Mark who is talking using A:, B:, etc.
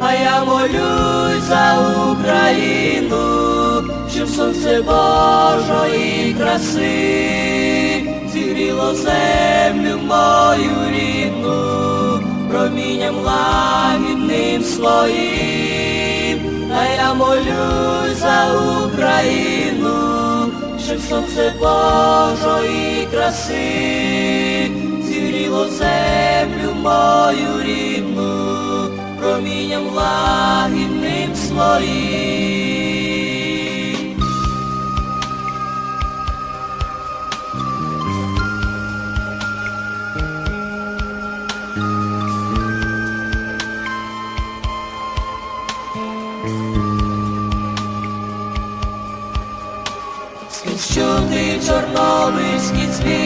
A: а я молюсь за Україну, щоб сонце Божої краси зігріло землю мою рідну, промінням лагідним своїм, а я молюсь за Україну, щоб сонце Божої краси зігріло землю мою рідну, лагідним своїм. Скрізь чути чорнобильський дзвін,